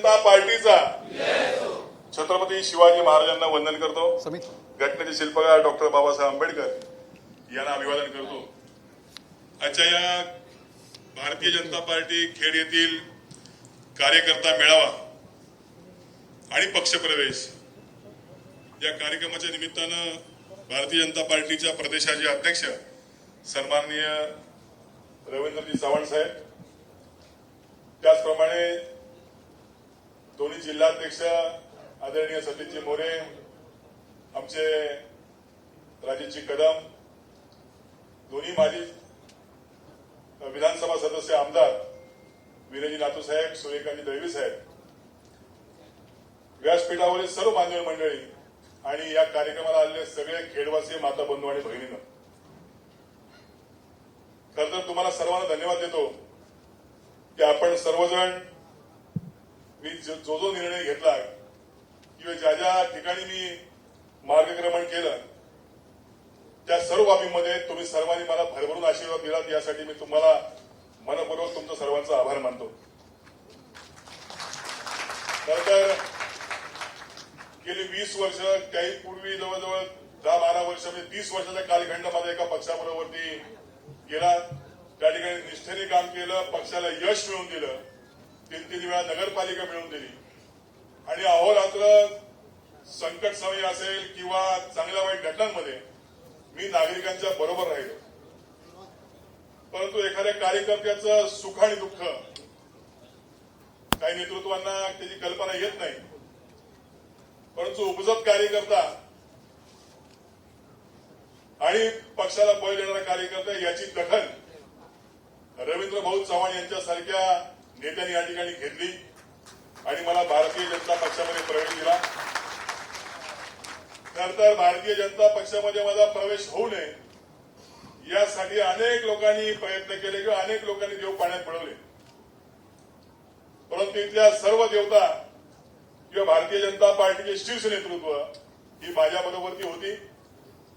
जनता पार्टीचा. छत्रपती शिवाजी महाराजांना वंदन करतो. घटनेचे शिल्पकार डॉक्टर बाबासाहेब आंबेडकर यांना अभिवादन करतो. आजच्या या भारतीय जनता पार्टी खेड येथील कार्यकर्ता मेळावा आणि पक्षप्रवेश या कार्यक्रमाच्या निमित्तानं भारतीय जनता पार्टीच्या प्रदेशाचे अध्यक्ष सन्माननीय रवींद्रजी चव्हाण साहेब त्याचप्रमाणे दोन्ही जिल्हाध्यक्ष आदरणीय सतीशजी मोरे आमचे राजेशजी कदम दोन्ही माजी विधानसभा सदस्य आमदार विरजी नातू साहेब सूर्यकांती दळवी साहेब. व्यासपीठावरील सर्व मान्यवर मंडळी आणि या कार्यक्रमाला आलेले सगळे खेडवासी माता बंधू आणि बहिणीनं खर तर तुम्हाला सर्वांना धन्यवाद देतो की आपण सर्वजण मी जो जो निर्णय घेतला किंवा ज्या ज्या ठिकाणी मी मार्गक्रमण केलं त्या सर्व बाबीमध्ये तुम्ही सर्वांनी मला भरभरून आशीर्वाद दिलात यासाठी मी तुम्हाला मनपूर्वक तुमचा सर्वांचा आभार मानतो. तर गेली वीस वर्ष काही पूर्वी जवळजवळ दहा बारा वर्ष म्हणजे तीस वर्षाच्या कालखंडामध्ये एका पक्षाबरोबरती गेला त्या ठिकाणी निष्ठेने काम केलं पक्षाला यश मिळवून दिलं. तीन तीन वेळा नगरपालिका मिळवून दिली. आणि अहोरात्र संकट समय असेल किंवा चांगल्या वाईट घटनांमध्ये मी नागरिकांच्या बरोबर राहिलो. परंतु एखाद्या कार्यकर्त्याचं सुख आणि दुःख काही नेतृत्वांना त्याची कल्पना येत नाही. परंतु उपजत कार्यकर्ता आणि पक्षाला बळ देणारा कार्यकर्ता याची दखल रवींद्र भाऊ चव्हाण यांच्यासारख्या नेत्यांनी या ठिकाणी घेतली आणि मला भारतीय जनता पक्षामध्ये प्रवेश दिला. खर तर भारतीय जनता पक्षामध्ये माझा प्रवेश होऊ नये यासाठी अनेक लोकांनी प्रयत्न केले किंवा अनेक लोकांनी देव पाण्यात पळवले परंतु इथल्या सर्व देवता किंवा भारतीय जनता पार्टीचे शीर्ष नेतृत्व ही माझ्या बरोबरती होती.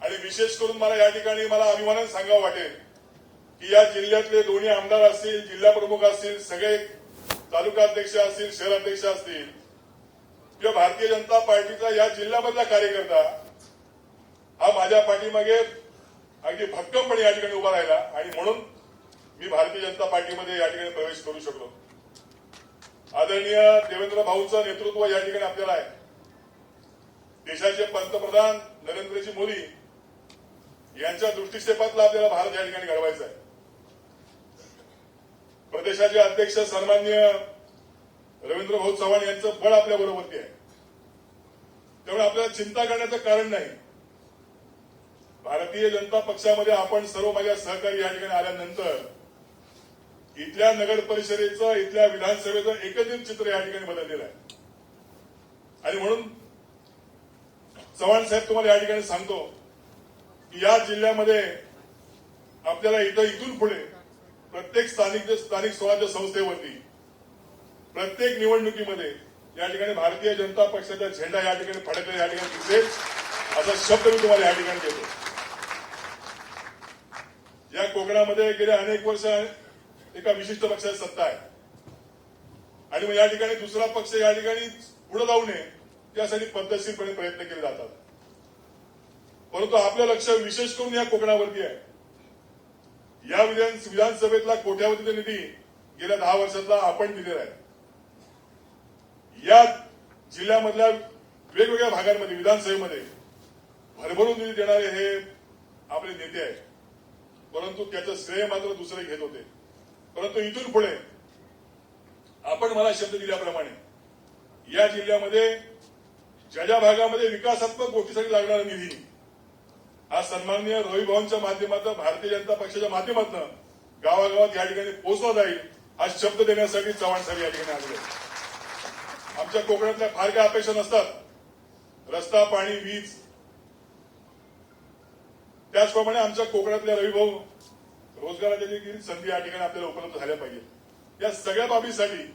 आणि विशेष करून मला या ठिकाणी मला अभिमानाने सांगावं वाटेल की या जिल्ह्यातले दोन्ही आमदार असतील जिल्हा प्रमुख असतील सगळे तालुका अध्यक्ष असतील शहराध्यक्ष असतील किंवा भारतीय जनता पार्टीचा या जिल्ह्यामधला कार्यकर्ता हा माझ्या पाठीमागे अगदी भक्कमपणे या ठिकाणी उभा राहिला आणि म्हणून मी भारतीय जनता पार्टीमध्ये या ठिकाणी प्रवेश करू शकलो. आदरणीय देवेंद्र भाऊचं नेतृत्व या ठिकाणी आपल्याला आहे. देशाचे पंतप्रधान नरेंद्रजी मोदी यांच्या दृष्टिक्षेपातला आपल्याला भारत या ठिकाणी घडवायचा आहे. प्रदेशाचे अध्यक्ष सन्मान्य रवींद्र भाऊ चव्हाण यांचं बळ आपल्या बरोबरती आहे. त्यामुळे आपल्याला चिंता करण्याचं कारण नाही. भारतीय जनता पक्षामध्ये आपण सर्व माझ्या सहकारी या ठिकाणी आल्यानंतर इथल्या नगर परिषदेचं इथल्या विधानसभेचं एकत्रित चित्र या ठिकाणी बदललेलं आहे. आणि म्हणून चव्हाण साहेब तुम्हाला या ठिकाणी सांगतो की या जिल्ह्यामध्ये आपल्याला इथं इथून पुढे प्रत्येक स्थानिक स्थानिक स्वराज्य संस्थेवरती प्रत्येक निवडणुकीमध्ये या ठिकाणी भारतीय जनता पक्षाचा झेंडा या ठिकाणी फडकला या ठिकाणी दिसेल. असा शब्द मी तुम्हाला या ठिकाणी देतो. या कोकणामध्ये गेल्या अनेक वर्ष एका विशिष्ट पक्षाची सत्ता आहे. आणि मग या ठिकाणी दुसरा पक्ष या ठिकाणी पुढे जाऊ नये यासाठी पद्धतशीरपणे प्रयत्न केले जातात. परंतु आपलं लक्ष विशेष करून या कोकणावरती आहे. या विधान विधानसभेतला कोट्यावधीचा निधी गेल्या दहा वर्षातला आपण दिलेला आहे. या जिल्ह्यामधल्या वेगवेगळ्या भागांमध्ये विधानसभेमध्ये भरभरून निधी देणारे हे आपले नेते आहेत. परंतु त्याचं श्रेय मात्र दुसरे घेत होते. परंतु इथून पुढे आपण मला शब्द दिल्याप्रमाणे या जिल्ह्यामध्ये ज्या ज्या भागामध्ये विकासात्मक गोष्टीसाठी लागणारा निधी आज सन्माननीय रवी भवनच्या माध्यमातून भारतीय जनता पक्षाच्या माध्यमातून गावागावात या ठिकाणी पोहोचला जाईल हा शब्द देण्यासाठी चव्हाण साहेब या ठिकाणी आले आहेत. आमच्या कोकणातल्या फार काही अपेक्षा नसतात. रस्ता पाणी वीज. त्याचप्रमाणे आमच्या कोकणातल्या रविभाऊ रोजगाराच्या देखील संधी या ठिकाणी आपल्याला उपलब्ध झाल्या पाहिजे. या सगळ्या बाबीसाठी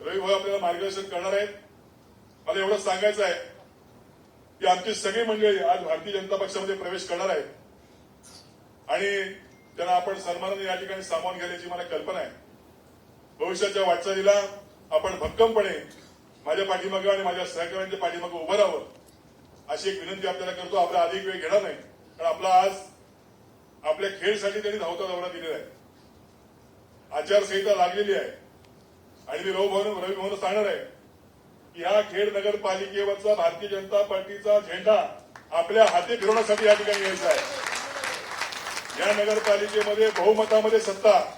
रविभाऊ आपल्याला मार्गदर्शन करणार आहेत. मला एवढं सांगायचं आहे. की आमचे सगळे मंडळी आज भारतीय जनता पक्षामध्ये प्रवेश करणार आहेत. आणि त्यांना आपण सन्मानाने या ठिकाणी सामावून घेण्याची मला कल्पना आहे. भविष्याच्या वाटचालीला आपण भक्कमपणे माझ्या पाठीमागे आणि माझ्या सहकार्यांच्या पाठीमागे उभं राहावं अशी एक विनंती आपल्याला करतो. आपला अधिक वेळ घेणार नाही कारण आपला आज आपल्या खेळसाठी त्यांनी धावता दौरा दिलेला आहे. आचारसंहिता लागलेली आहे. आणि मी रवी भवन रवी भवन सांगणार आहे. की हा खेड नगरपालिकेवरचा भारतीय जनता पार्टीचा झेंडा आपल्या हाती फिरवण्यासाठी या ठिकाणी यायचा आहे. या नगरपालिकेमध्ये बहुमतामध्ये सत्ता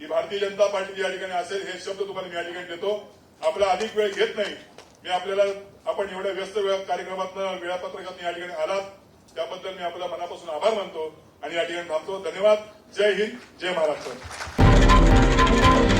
ही भारतीय जनता पार्टीची या ठिकाणी असेल हे शब्द तुम्हाला मी या ठिकाणी देतो. आपला अधिक वेळ घेत नाही. मी आपल्याला आपण एवढ्या व्यस्त वेळा- कार्यक्रमातनं वेळापत्रकात या ठिकाणी आलात. त्याबद्दल मी आपल्या मनापासून आभार मानतो आणि या ठिकाणी थांबतो. धन्यवाद. जय हिंद. जय महाराष्ट्र.